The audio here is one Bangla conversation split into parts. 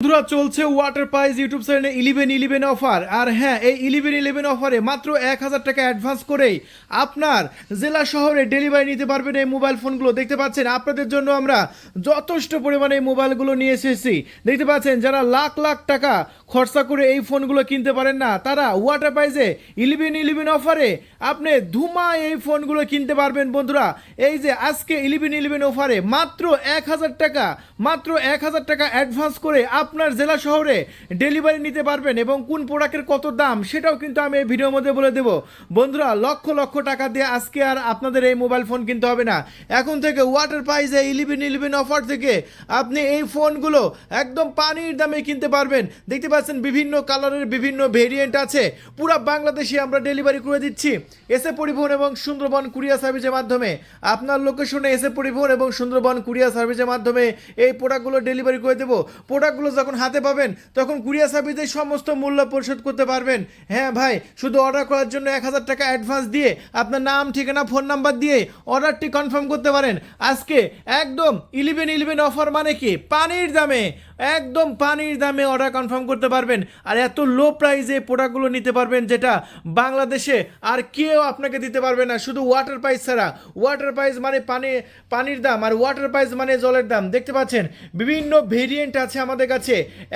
বন্ধুরা, চলছে ওয়াটার প্রাইজ ইউটিউব চ্যানেলে ইলেভেন ইলেভেন অফার আর হ্যাঁ এই ইলেভেন ইলেভেন অফারে মাত্র এক হাজার টাকা অ্যাডভান্স করেই আপনার জেলা শহরে ডেলিভারি নিতে পারবেন এই মোবাইল ফোনগুলো দেখতে পাচ্ছেন, আপনাদের জন্য আমরা যথেষ্ট পরিমাণে এই মোবাইলগুলো নিয়ে এসেছি। দেখতে পাচ্ছেন, যারা লাখ লাখ টাকা খরচা করে এই ফোনগুলো কিনতে পারেন না, তারা ওয়াটার প্রাইজে ইলেভেন ইলেভেন অফারে আপনি ধুমা এই ফোনগুলো কিনতে পারবেন বন্ধুরা। এই যে আজকে ইলেভেন ইলেভেন অফারে মাত্র এক হাজার টাকা, মাত্র এক হাজার টাকা অ্যাডভান্স করে আপনার জেলা শহরে ডেলিভারি নিতে পারবেন এবং কোন প্রোডাক্টের কত দাম সেটাও কিন্তু আমি এই ভিডিওর মধ্যে বলে দেবো। বন্ধুরা, লক্ষ লক্ষ টাকা দিয়ে আজকে আর আপনাদের এই মোবাইল ফোন কিনতে হবে না। এখন থেকে ওয়াটার প্রাইজে ইলেভেন ইলেভেন অফার থেকে আপনি এই ফোনগুলো একদম পানির দামে কিনতে পারবেন। দেখতে পাচ্ছেন বিভিন্ন কালারের বিভিন্ন ভেরিয়েন্ট আছে। পুরো বাংলাদেশে আমরা ডেলিভারি করে দিচ্ছি। এসে পরিবহন এবং সুন্দরবন কুরিয়া সার্ভিসের মাধ্যমে। আপনার লোকেশনে এসে পরিবহন এবং সুন্দরবন কুরিয়া সার্ভিসের মাধ্যমে এই প্রোডাক্টগুলো ডেলিভারি করে দেবো। প্রোডাক্টগুলো যখন হাতে পাবেন, তখন কুরিয়া সার্ভিসে সমস্ত মূল্য পরিশোধ করতে পারবেন। হ্যাঁ ভাই, শুধু অর্ডার করার জন্য এক হাজার টাকা অ্যাডভান্স দিয়ে আপনার নাম, ঠিকানা ফোন নাম্বার দিয়ে অর্ডারটি কনফার্ম করতে পারেন। আজকে একদম ইলেভেন ইলেভেন অফার মানে কি? পানির দামে, একদম পানির দামে অর্ডার কনফার্ম করতে পারবেন। আর এত লো প্রাইসে প্রোডাক্টগুলো নিতে পারবেন যেটা বাংলাদেশে আর কেউ আপনাকে দিতে পারবে না, শুধু ওয়াটার প্রাইস ছাড়া। ওয়াটার প্রাইস মানে পানি, পানির দাম, আর ওয়াটার প্রাইস মানে জলের দাম। দেখতে পাচ্ছেন, বিভিন্ন ভেরিয়েন্ট আছে আমাদের কাছে।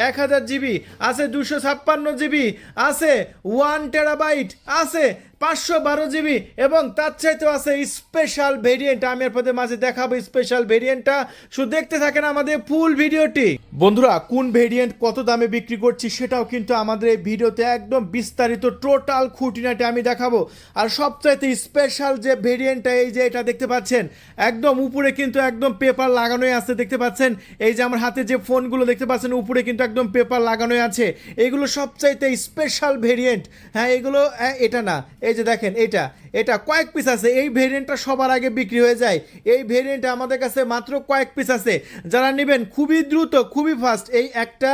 এক হাজার জিবি আছে দুশো ছাপ্পান্ন জিবি আছে ওয়ান টেরাবাইট আছে পাঁচশো বারো জিবি এবং তার চাইতেও আছে স্পেশাল ভেরিয়েন্ট আমি আপনাদের মাঝে দেখাবো স্পেশাল ভেরিয়েন্টটা শুধু দেখতে থাকেন আমাদের ফুল ভিডিওটি বন্ধুরা, কোন ভেরিয়েন্ট কত দামে বিক্রি করছি সেটাও কিন্তু আমাদের এই ভিডিওতে একদম বিস্তারিত টোটাল খুঁটিনাটি আমি দেখাবো। আর সবচাইতে স্পেশাল যে ভেরিয়েন্টটা এই যে এটা দেখতে পাচ্ছেন, একদম উপরে কিন্তু একদম পেপার লাগানোই আছে, দেখতে পাচ্ছেন? এই যে আমার হাতে যে ফোনগুলো দেখতে পাচ্ছেন, উপরে কিন্তু একদম পেপার লাগানোই আছে। এগুলো সবচাইতে স্পেশাল ভেরিয়েন্ট হ্যাঁ এগুলো এটা না এই যে দেখেন, এটা এটা কয়েক পিস আছে, এই ভেরিয়েন্টটা সবার আগে বিক্রি হয়ে যায়। এই ভেরিয়েন্টটা আমাদের কাছে মাত্র কয়েক পিস আছে। যারা নেবেন, খুবই দ্রুত, খুবই ফাস্ট এই একটা,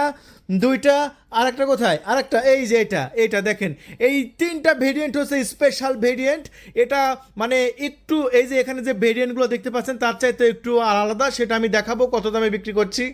দুইটা আর একটা কোথায়? আর একটা এই যে এটা এটা দেখেন। এই তিনটা ভেরিয়েন্ট হচ্ছে স্পেশাল ভেরিয়েন্ট এটা মানে একটু, এই যে এখানে যে ভেরিয়েন্টগুলো দেখতে পাচ্ছেন, তার চাইতে একটু আলাদা, সেটা আমি দেখাবো কত দামে বিক্রি করছি।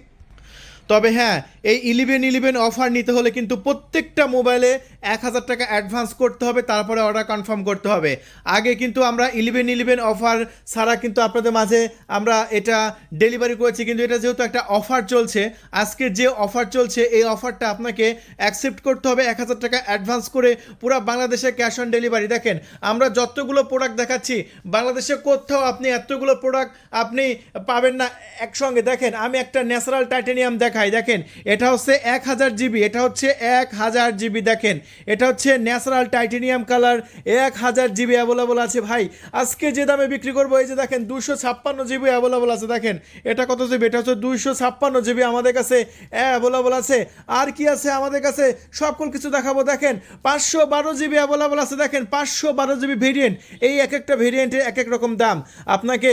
তবে হ্যাঁ এই ইলেভেন ইলেভেন অফার নিতে হলে কিন্তু প্রত্যেকটা মোবাইলে এক হাজার টাকা অ্যাডভান্স করতে হবে, তারপরে অর্ডার কনফার্ম করতে হবে। আগে কিন্তু আমরা ইলেভেন ইলেভেন অফার ছাড়া কিন্তু আপনাদের মাঝে আমরা এটা ডেলিভারি করেছি, কিন্তু এটা যেহেতু একটা অফার চলছে, আজকে যে অফার চলছে, এই অফারটা আপনাকে অ্যাকসেপ্ট করতে হবে এক হাজার টাকা অ্যাডভান্স করে পুরো বাংলাদেশে ক্যাশ অন ডেলিভারি দেখেন, আমরা যতগুলো প্রোডাক্ট দেখাচ্ছি, বাংলাদেশে কোথাও আপনি এতগুলো প্রোডাক্ট আপনি পাবেন না একসঙ্গে। দেখেন, আমি একটা ন্যাচারাল টাইটেনিয়াম দেখাই। দেখেন, এটা হচ্ছে এক হাজার জিবি, এটা হচ্ছে এক হাজার জিবি দেখেন। এটা হচ্ছে ন্যাচারাল টাইটেনিয়াম কালার, এক হাজার জিবি অ্যাভেলেবল আছে ভাই। আজকে যে দামে বিক্রি করব, এই যে দেখেন দুশো ছাপ্পান্ন জিবি অ্যাভেলেবল আছে দেখেন। এটা কত জিবি? এটা হচ্ছে দুইশো ছাপ্পান্ন জিবি আমাদের কাছে অ্যাভেলেবল আছে। আর কি আছে আমাদের কাছে? সকল কিছু দেখাবো। দেখেন, পাঁচশো বারো জিবি অ্যাভেলেবল আছে দেখেন, পাঁচশো বারো জিবি ভেরিয়েন্ট এই এক একটা ভেরিয়েন্টের এক এক রকম দাম। আপনাকে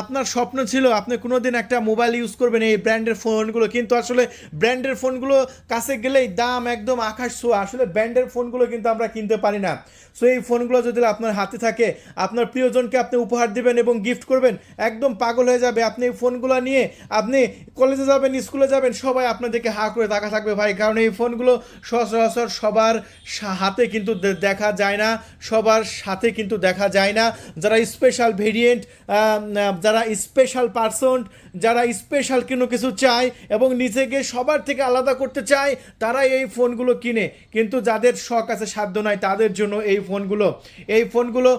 আপনার স্বপ্ন ছিল, আপনি কোনোদিন একটা মোবাইল ইউজ করবেন এই ব্র্যান্ডের ফোনগুলো কিন্তু আসলে ব্র্যান্ডের ফোনগুলো কাছে গেলেই দাম একদম আকাশ ছোঁয়া। আসলে ব্র্যান্ডের ফোনগুলো কিন্তু আমরা কিনতে পারি না। সো এই ফোনগুলো যদি আপনার হাতে থাকে, আপনার প্রিয়জনকে আপনি উপহার দিবেন এবং গিফট করবেন, একদম পাগল হয়ে যাবে। আপনি এই ফোনগুলো নিয়ে আপনি কলেজে যাবেন স্কুলে যাবেন, সবাই আপনাদেরকে হা করে তাকা থাকবে ভাই। কারণ এই ফোনগুলো সচরাচর সবার হাতে কিন্তু দেখা যায় না। সবার সাথে কিন্তু দেখা যায় না। যারা স্পেশাল ভেরিয়েন্ট যারা স্পেশাল পার্সন যারা স্পেশাল কোনো কিছু চায় এবং নিজেকে সবার থেকে আলাদা করতে চায় তারা এই ফোনগুলো কিনে। কিন্তু যাদের শখ আছে, সাধ্য নয় তাদের জন্য এই ফোনগুলো। এই ফোনগুলো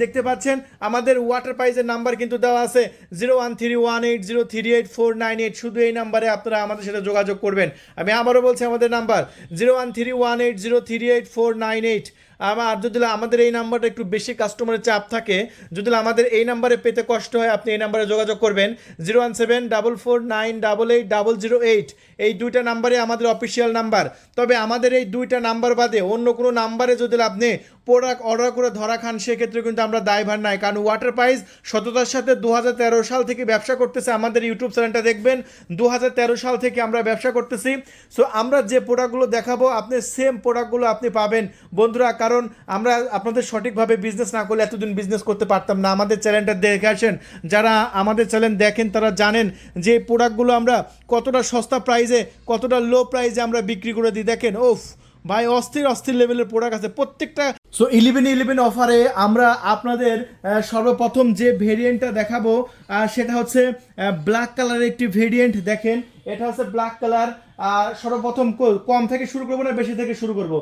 দেখতে পাচ্ছেন, আমাদের ওয়াটার প্রাইজের নাম্বার কিন্তু দেওয়া আছে zero one three one eight zero three eight four nine eight শুধু এই নাম্বারে আপনারা আমাদের সাথে যোগাযোগ করবেন। আমি আবারও বলছি আমাদের number zero one three one eight zero three eight four nine eight আমার যদি আমাদের এই নাম্বারটা একটু বেশি কাস্টমারের চাপ থাকে, যদি আমাদের এই নাম্বারে পেতে কষ্ট হয়, আপনি এই নাম্বারে যোগাযোগ করবেন। Zero one seven, double four, nine, double eight double zero eight এই দুইটা নাম্বারে আমাদের অফিসিয়াল নাম্বার। তবে আমাদের এই দুইটা নাম্বার বাদে অন্য কোনো নাম্বারে যদি আপনি প্রোডাক্ট অর্ডার করে ধরা খান, সেক্ষেত্রে কিন্তু আমরা দায়ভার নাই। কারণ ওয়াটার প্রাইস সততার সাথে দু হাজার তেরো সাল থেকে ব্যবসা করতেছে আমাদের ইউটিউব চ্যানেলটা দেখবেন। দু হাজার তেরো সাল থেকে আমরা ব্যবসা করতেছি। সো আমরা যে প্রোডাক্টগুলো দেখাবো, আপনি সেম প্রোডাক্টগুলো আপনি পাবেন। বন্ধুরা কারণ কারণ আমরা আপনাদের সঠিকভাবে বিজনেস না করলে এতদিন বিজনেস করতে পারতাম না। আমাদের চ্যানেলটা দেখে আসেন। যারা আমাদের চ্যানেল দেখেন, তারা জানেন যে প্রোডাক্টগুলো আমরা কতটা সস্তা প্রাইসে কতটা লো প্রাইজে আমরা বিক্রি করে দিই। দেখেন ওফ ভাই, অস্থির অস্থির লেভেলের প্রোডাক্ট আছে। প্রত্যেকটা সো ইলেভেন ইলেভেন অফারে আমরা আপনাদের সর্বপ্রথম যে ভেরিয়েন্টটা দেখাবো সেটা হচ্ছে ব্ল্যাক কালারের একটি ভেরিয়েন্ট দেখেন এটা হচ্ছে ব্ল্যাক কালার আর সর্বপ্রথম কম থেকে শুরু করব না, বেশি থেকে শুরু করব?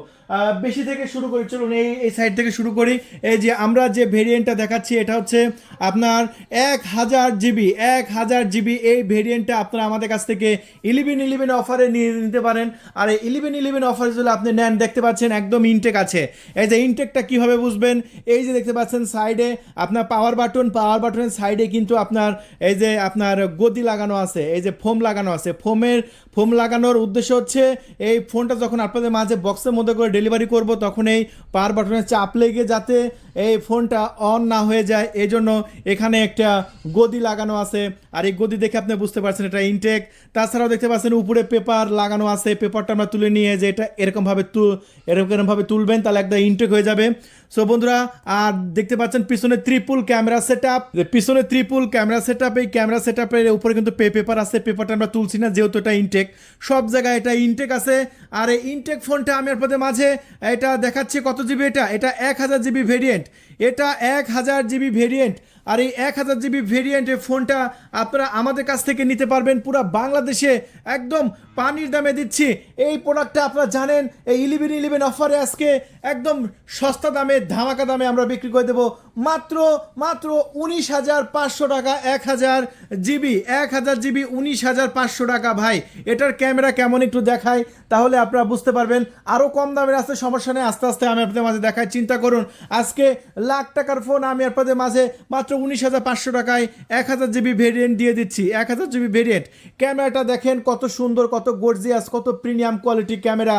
বেশি থেকে শুরু করি, চলুন এই এই সাইড থেকে শুরু করি। এই যে আমরা যে ভেরিয়েন্টটা দেখাচ্ছি, এটা হচ্ছে আপনার এক হাজার জিবি এক হাজার জিবি এই ভেরিয়েন্টটা আপনারা আমাদের কাছ থেকে ইলেভেন ইলেভেন অফারে নিয়ে নিতে পারেন। আর এই ইলেভেন ইলেভেন অফার যদি আপনি নেন, দেখতে পাচ্ছেন একদম ইনটেক আছে। এই যে ইনটেকটা কীভাবে বুঝবেন? এই যে দেখতে পাচ্ছেন সাইডে আপনার পাওয়ার বাটন পাওয়ার বাটনের সাইডে কিন্তু আপনার এই যে আপনার গদি লাগানো আছে, এই যে ফোম লাগানো আছে। ফোমের, ফোম লাগানোর উদ্দেশ্য হচ্ছে এই ফোনটা যখন আপনাদের মাঝে বক্সের মধ্যে করে ডেলিভারি করব, তখন এই পাওয়ার বাটনে চাপ লেগে যাতে এই ফোনটা অন না হয়ে যায় এই জন্য এখানে একটা গদি লাগানো আছে। আর এই গদি দেখে আপনি বুঝতে পারছেন এটা ইনটেক। তাছাড়াও দেখতে পাচ্ছেন উপরে পেপার লাগানো আছে। পেপারটা আমরা তুলে নিয়ে যে এটা এরকমভাবে তু এরকম এরকমভাবে তুলবেন, তাহলে একদম ইনটেক হয়ে যাবে। সো বন্ধুরা, আর দেখতে পাচ্ছেন পিছনে ত্রিপুল ক্যামেরা সেট আপ পিছনে ত্রিপুল ক্যামেরা সেট আপ এই ক্যামেরা সেট আপের উপরে কিন্তু পে পেপার আছে। পেপারটা আমরা তুলছি না, যেহেতু এটা ইনটেক। সব জায়গায় এটা ইনটেক আছে। আর এই ইনটেক ফোনটা আমি আপনাদের মাঝে এটা দেখাচ্ছি কত জিবি এটা? এটা এক হাজার জিবি ভেরিয়েন্ট এটা এক হাজার জিবি ভেরিয়েন্ট। আর এই এক হাজার জিবি ভেরিয়েন্টের ফোনটা আপনারা আমাদের কাছ থেকে নিতে পারবেন। পুরো বাংলাদেশে একদম পানির দামে দিচ্ছি। এই প্রোডাক্টটা আপনারা জানেন, এই ইলেভেন ইলেভেন অফারে আজকে একদম সস্তা দামে, ধামাকা দামে আমরা বিক্রি করে দেবো। মাত্র মাত্র উনিশ হাজার পাঁচশো টাকা, এক হাজার জিবি, এক হাজার জিবি, উনিশ হাজার পাঁচশো টাকা। ভাই, এটার ক্যামেরা কেমন একটু দেখায় তাহলে আপনারা বুঝতে পারবেন। আরও কম দামের আসতে সমস্যা নেই, আস্তে আস্তে আমি আপনাদের মাঝে দেখাই। চিন্তা করুন, আজকে লাখ টাকার ফোন আমি আপনাদের মাঝে মাত্র উনিশ হাজার পাঁচশো টাকায় এক হাজার জিবি ভেরিয়েন্ট দিয়ে দিচ্ছি। এক হাজার জিবি ভেরিয়েন্ট ক্যামেরাটা দেখেন কত সুন্দর, কত গর্জিয়াস কত প্রিমিয়াম কোয়ালিটি ক্যামেরা।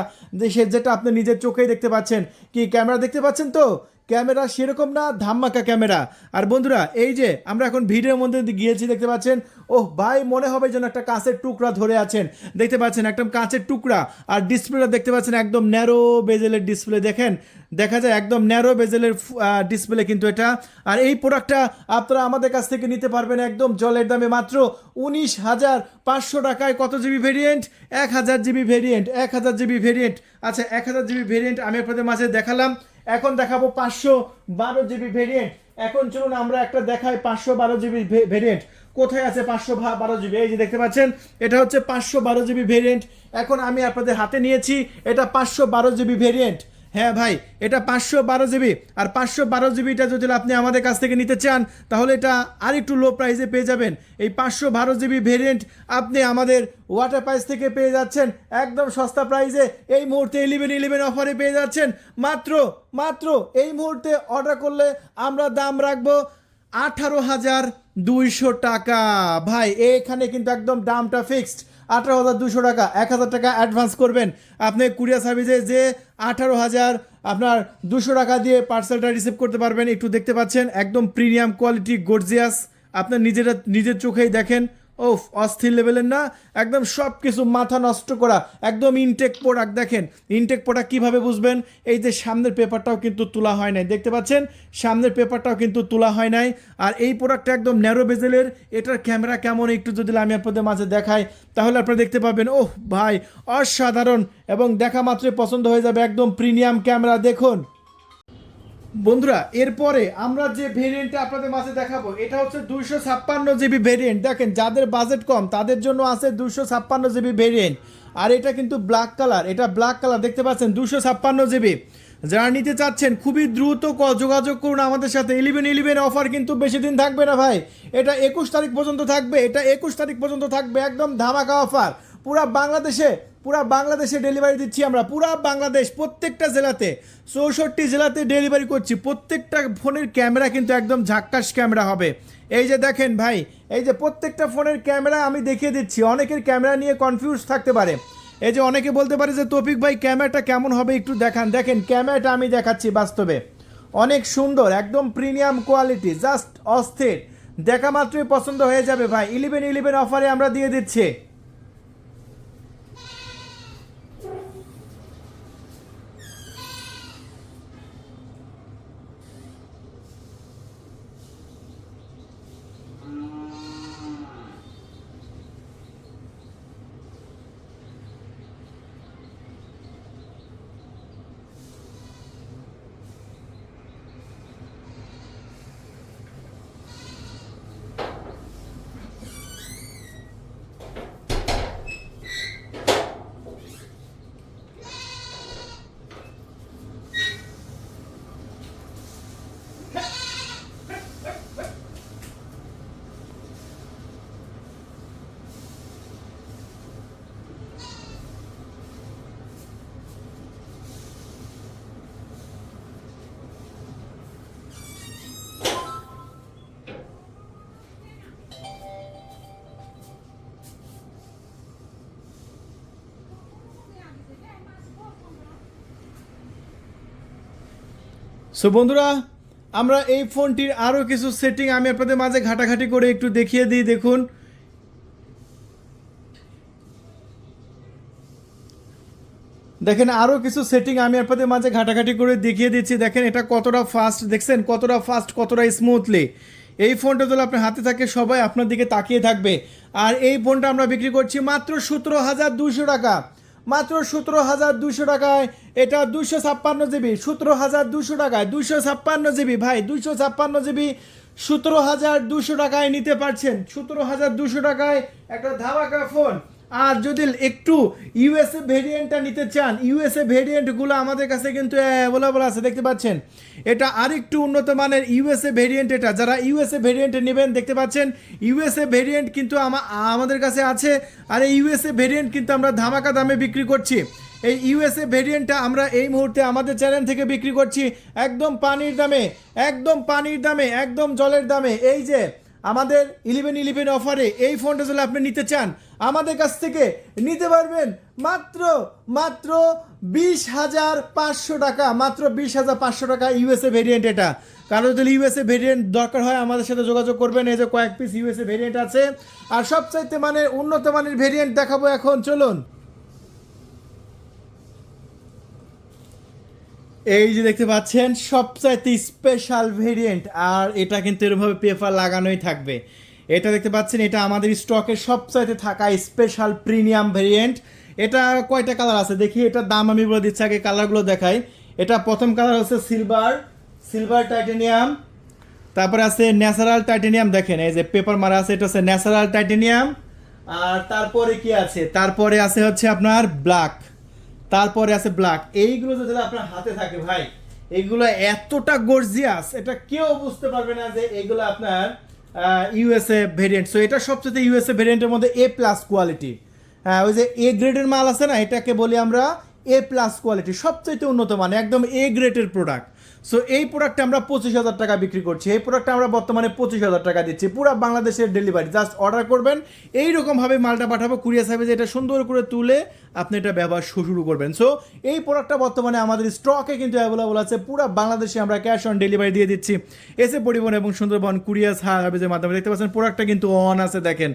সে যেটা আপনি নিজের চোখেই দেখতে পাচ্ছেন। কি ক্যামেরা দেখতে পাচ্ছেন তো? ক্যামেরা সেরকম না, ধাম্মাকা ক্যামেরা। আর বন্ধুরা, এই যে আমরা এখন ভিডিওর মধ্যে গিয়েছি, দেখতে পাচ্ছেন? ওহ, ভাই, মনে হবে যেন একটা কাঁচের টুকরা ধরে আছেন। দেখতে পাচ্ছেন, একদম কাঁচের টুকরা। আর ডিসপ্লেটা দেখতে পাচ্ছেন, একদম ন্যারো বেজেলের ডিসপ্লে দেখেন, দেখা যায় একদম ন্যারো বেজেলের ডিসপ্লে কিন্তু এটা। আর এই প্রোডাক্টটা আপনারা আমাদের কাছ থেকে নিতে পারবেন একদম জলের দামে মাত্র উনিশ হাজার পাঁচশো টাকায়। কত জিবি ভেরিয়েন্ট এক হাজার জিবি ভেরিয়েন্ট এক হাজার জিবি ভেরিয়েন্ট আচ্ছা এক হাজার জিবি ভেরিয়েন্ট আমি আপনাদের মাঝে দেখালাম। এখন দেখাবো পাঁচশো বারো জিবি ভেরিয়েন্ট এখন চলুন আমরা একটা দেখাই পাঁচশো বারো জিবি ভেরিয়েন্ট কোথায় আছে পাঁচশো বারো জিবি? এই যে দেখতে পাচ্ছেন, এটা হচ্ছে পাঁচশো বারো জিবি ভেরিয়েন্ট এখন আমি আপনাদের হাতে নিয়েছি, এটা পাঁচশো বারো জিবি ভেরিয়েন্ট হ্যাঁ ভাই, এটা পাঁচশো বারো জিবি। আর পাঁচশো বারো জিবিটা যদি আপনি আমাদের কাছ থেকে নিতে চান, তাহলে এটা আর একটু লো প্রাইসে পেয়ে যাবেন। এই পাঁচশো বারো জিবি ভেরিয়েন্ট আপনি আমাদের ওয়াটার প্রাইস থেকে পেয়ে যাচ্ছেন, একদম সস্তা প্রাইসে এই মুহূর্তে ইলেভেন ইলেভেন অফারে পেয়ে যাচ্ছেন। মাত্র মাত্র এই মুহূর্তে অর্ডার করলে আমরা দাম রাখব আঠারো হাজার দুইশো টাকা। ভাই, এখানে কিন্তু একদম দামটা ফিক্সড আঠারো হাজার দুশো টাকা, এক হাজার টাকা অ্যাডভান্স করবেন। আপনি কুরিয়ার সার্ভিসে যে আঠারো হাজার আপনার দুশো টাকা দিয়ে পার্সেলটা রিসিভ করতে পারবেন। একটু দেখতে পাচ্ছেন, একদম প্রিমিয়াম কোয়ালিটি গর্জিয়াস আপনার নিজেরা, নিজের চোখেই দেখেন ও অস্থির লেভেলের না? একদম সব কিছু মাথা নষ্ট করা, একদম ইনটেক প্রোডাক্ট দেখেন ইনটেক প্রোডাক্ট কীভাবে বুঝবেন? এই যে সামনের পেপারটাও কিন্তু তোলা হয় নাই, দেখতে পাচ্ছেন? সামনের পেপারটাও কিন্তু তোলা হয় নাই। আর এই প্রোডাক্টটা একদম ন্যারো বেজেলের এটার ক্যামেরা কেমন? একটু যদি আমি আপনাদের মাঝে দেখাই, তাহলে আপনারা দেখতে পাবেন, ওহ ভাই, অসাধারণ। এবং দেখা মাত্রই পছন্দ হয়ে যাবে একদম প্রিমিয়াম ক্যামেরা দেখুন। বন্ধুরা, এরপরে আমরা যে ভেরিয়েন্টটা আপনাদের মাঝে দেখাবো, এটা হচ্ছে দুইশো ছাপ্পান্ন জিবি ভেরিয়েন্ট দেখেন, যাদের বাজেট কম, তাদের জন্য আছে দুইশো ছাপ্পান্ন জিবি ভেরিয়েন্ট আর এটা কিন্তু ব্ল্যাক কালার এটা ব্ল্যাক কালার দেখতে পাচ্ছেন দুশো ছাপ্পান্ন জিবি। যারা নিতে চাচ্ছেন, খুবই দ্রুত যোগাযোগ করুন আমাদের সাথে। ইলেভেন ইলেভেন অফার কিন্তু বেশি দিন থাকবে না ভাই। এটা একুশ তারিখ পর্যন্ত থাকবে, এটা একুশ তারিখ পর্যন্ত থাকবে, একদম ধামাকা অফার পুরা বাংলাদেশে পুরা বাংলাদেশে ডেলিভারি দিচ্ছি আমরা। পুরা বাংলাদেশ, প্রত্যেকটা জেলাতে, চৌষট্টি জেলাতে ডেলিভারি করছি। প্রত্যেকটা ফোনের ক্যামেরা কিন্তু একদম ঝাক্কাস ক্যামেরা হবে। এই যে দেখেন ভাই, এই যে প্রত্যেকটা ফোনের ক্যামেরা আমি দেখিয়ে দিচ্ছি। অনেকের ক্যামেরা নিয়ে কনফিউজ থাকতে পারে। এই যে অনেকে বলতে পারে যে, তৌফিক ভাই ক্যামেরাটা কেমন হবে একটু দেখান। দেখেন ক্যামেরাটা আমি দেখাচ্ছি বাস্তবে। অনেক সুন্দর, একদম প্রিমিয়াম কোয়ালিটি জাস্ট অস্থির। দেখা মাত্রই পছন্দ হয়ে যাবে ভাই। ইলেভেন ইলেভেন অফারে আমরা দিয়ে দিচ্ছি। সো বন্ধুরা, আমরা এই ফোনটির আরও কিছু সেটিং আমি আপনাদের মাঝে ঘাটাঘাটি করে একটু দেখিয়ে দিই, দেখুন। দেখেন আরও কিছু সেটিং আমি আপনাদের মাঝে ঘাটাঘাটি করে দেখিয়ে দিচ্ছি। দেখেন, এটা কতটা ফাস্ট দেখছেন? কতটা ফাস্ট কতটা স্মুথলি এই ফোনটা যদি আপনার হাতে থাকে, সবাই আপনার দিকে তাকিয়ে থাকবে। আর এই ফোনটা আমরা বিক্রি করছি মাত্র সতেরো হাজার দুশো টাকা। মাত্র সতেরো হাজার দুশো টাকায়। এটা দুশো ছাপ্পান্ন জিবি। সতেরো হাজার দুশো টাকায়। দুশো ছাপ্পান্ন জিবি, ভাই। দুশো ছাপ্পান্ন জিবি সতেরো হাজার দুশো টাকায় নিতে পারছেন। সতেরো হাজার দুশো টাকায় একটা ধামাকা ফোন। আর যদি একটু ইউএসএ ভেরিয়েন্টটা নিতে চান ইউএসএ ভেরিয়েন্টগুলো আমাদের কাছে কিন্তু অ্যাভেলেবল আছে, দেখতে পাচ্ছেন? এটা আরেকটু উন্নত মানের ইউএসএ ভেরিয়েন্ট এটা। যারা ইউএসএ ভেরিয়েন্ট নেবেন, দেখতে পাচ্ছেন? ইউএসএ ভেরিয়েন্ট কিন্তু আমাদের কাছে আছে, আর এই ইউএসএ ভেরিয়েন্ট কিন্তু আমরা ধামাকা দামে বিক্রি করছি। এই ইউএসএ ভেরিয়েন্টটা আমরা এই মুহূর্তে আমাদের চ্যানেল থেকে বিক্রি করছি, একদম পানির দামে, একদম পানির দামে, একদম জলের দামে। এই যে, আমাদের ইলেভেন ইলেভেন অফারে এই ফোনটা যদি আপনি নিতে চান আমাদের কাছ থেকে নিতে পারবেন মাত্র মাত্র বিশ হাজার পাঁচশো টাকা, মাত্র বিশ হাজার পাঁচশো টাকা ইউএসএ ভেরিয়েন্ট এটা। কারও যদি ইউএসএ ভেরিয়েন্ট দরকার হয়, আমাদের সাথে যোগাযোগ করবেন। এই যে কয়েক পিস ইউএসএ ভেরিয়েন্ট আছে। আর সবচাইতে মানে উন্নত মানের ভেরিয়েন্ট দেখাবো এখন, চলুন। এই যে দেখতে পাচ্ছেন, সবচাইতে স্পেশাল ভেরিয়েন্ট আর এটা কিন্তু এরভাবে পেপার লাগানোই থাকবে। এটা দেখতে পাচ্ছেন, এটা আমাদের স্টকে সবচাইতে থাকা স্পেশাল প্রিমিয়াম ভেরিয়েন্ট এটা কয়টা কালার আছে? দেখি, এটার দাম আমি বলে দিচ্ছি, আগে কালারগুলো দেখাই। এটা প্রথম কালার হচ্ছে সিলভার সিলভার টাইটেনিয়াম তারপরে আছে ন্যাচারাল টাইটেনিয়াম দেখেন, এই যে পেপার মারা আছে, এটা হচ্ছে ন্যাচারাল টাইটেনিয়াম আর তারপরে কি আছে? তারপরে আছে হচ্ছে আপনার ব্ল্যাক তারপরে আছে ব্ল্যাক এইগুলো যদি আপনার হাতে থাকে ভাই এগুলো এতটা গর্জিয়াস এটা কেউ বুঝতে পারবে না যে এগুলো আপনার ইউএসএ ভেরিয়েন্ট সো এটা সবচেয়ে ইউএসএ ভেরিয়েন্টের মধ্যে এ প্লাস কোয়ালিটি হ্যাঁ ওই যে এ গ্রেডের মাল আছে না, এটাকে বলি আমরা এ প্লাস কোয়ালিটি সবচেয়ে উন্নত মানে একদম এ গ্রেডের প্রোডাক্ট সো এই প্রোডাক্টটা আমরা পঁচিশ হাজার টাকা বিক্রি করছি। এই প্রোডাক্টটা আমরা বর্তমানে পঁচিশ হাজার টাকা দিচ্ছি। পুরো বাংলাদেশের ডেলিভারি জাস্ট অর্ডার করবেন। এইরকমভাবে মালটা পাঠাবো কুরিয়ার সার্ভিসে এটা সুন্দর করে তুলে আপনি এটা ব্যবহার শুরু করবেন। সো এই প্রোডাক্টটা বর্তমানে আমাদের স্টকে কিন্তু অ্যাভেলেবল আছে। পুরো বাংলাদেশে আমরা ক্যাশ অন ডেলিভারি দিয়ে দিচ্ছি। এসে পরিবহন এবং সুন্দরবন কুরিয়ার সার্ভিসের মাধ্যমে দেখতে পাচ্ছেন প্রোডাক্টটা কিন্তু অন আছে দেখেন।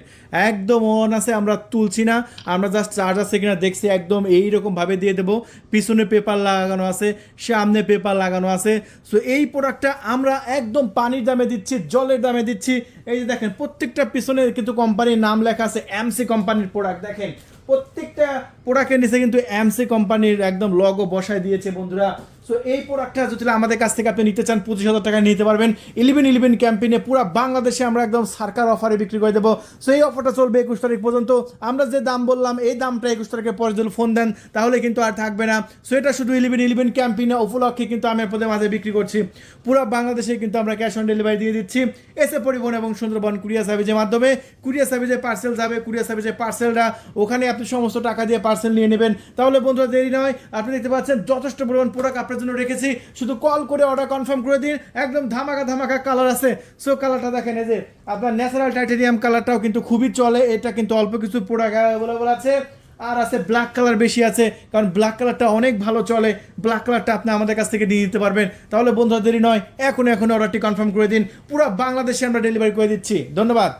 একদম অন আছে, আমরা তুলছি না। আমরা জাস্ট চার্জ আছে কিনা দেখছি, একদম এইরকমভাবে দিয়ে দেবো। পিছনে পেপার লাগানো আছে, সামনে পেপার লাগানো আছে। সো এই প্রোডাক্টটা আমরা একদম পানির দামে দিচ্ছি, জলের দামে দিচ্ছি। এই যে দেখেন, প্রত্যেকটা পিছনে কিন্তু কোম্পানির নাম লেখা আছে এমসি কোম্পানির প্রোডাক্ট দেখেন, প্রত্যেকটা প্রোডাক্টের নিচে কিন্তু এমসি কোম্পানির একদম লগো বসায় দিয়েছে বন্ধুরা। সো এই প্রোডাক্টটা যদি আমাদের কাছ থেকে আপনি নিতে চান, পঁচিশ হাজার টাকা নিতে পারবেন। ইলেভেন ইলেভেন ক্যাম্পেইনে পুরো বাংলাদেশে আমরা একদম সরকার অফারে বিক্রি করে দেবো। সো এই অফারটা চলবে একুশ তারিখ পর্যন্ত। আমরা যে দাম বললাম, এই দামটা একুশ তারিখের পরে যদি ফোন দেন, তাহলে কিন্তু আর থাকবে না। সো এটা শুধু ইলেভেন ইলেভেন ক্যাম্পেইনে উপলক্ষে কিন্তু আমি আপনাদের মাঝে বিক্রি করছি। পুরো বাংলাদেশে কিন্তু আমরা ক্যাশ অন ডেলিভারি দিয়ে দিচ্ছি। এসে পরিবহন এবং সুন্দরবন কুরিয়া সার্ভিসের মাধ্যমে। কুরিয়ার সার্ভিসে পার্সেল যাবে, কুরিয়ার সার্ভিসে পার্সেলটা ওখানে আপনি সমস্ত টাকা দিয়ে পার্সেল নিয়ে নেবেন। তাহলে বন্ধুরা দেরি নয়। আপনি দেখতে পাচ্ছেন, যথেষ্ট পরিমাণ প্রোডাক্ট আপনার জন্য রেখেছি। শুধু কল করে অর্ডার কনফার্ম করে দিন। একদম ধামাকা ধামাকা কালার আছে। সো কালারটা দেখেন, এই যে আপনার ন্যাচারাল টাইটেনিয়াম কালারটাও কিন্তু খুবই চলে। এটা কিন্তু অল্প কিছু প্রোডাক্ট অ্যাভেলেবল আছে। আর আছে ব্ল্যাক কালার বেশি আছে, কারণ ব্ল্যাক কালারটা অনেক ভালো চলে। ব্ল্যাক কালারটা আপনি আমাদের কাছ থেকে নিয়ে নিতে পারবেন। তাহলে বন্ধুরা, দেরি নয়। এখন এখন অর্ডারটি কনফার্ম করে দিন। পুরো বাংলাদেশে আমরা ডেলিভারি করে দিচ্ছি। ধন্যবাদ।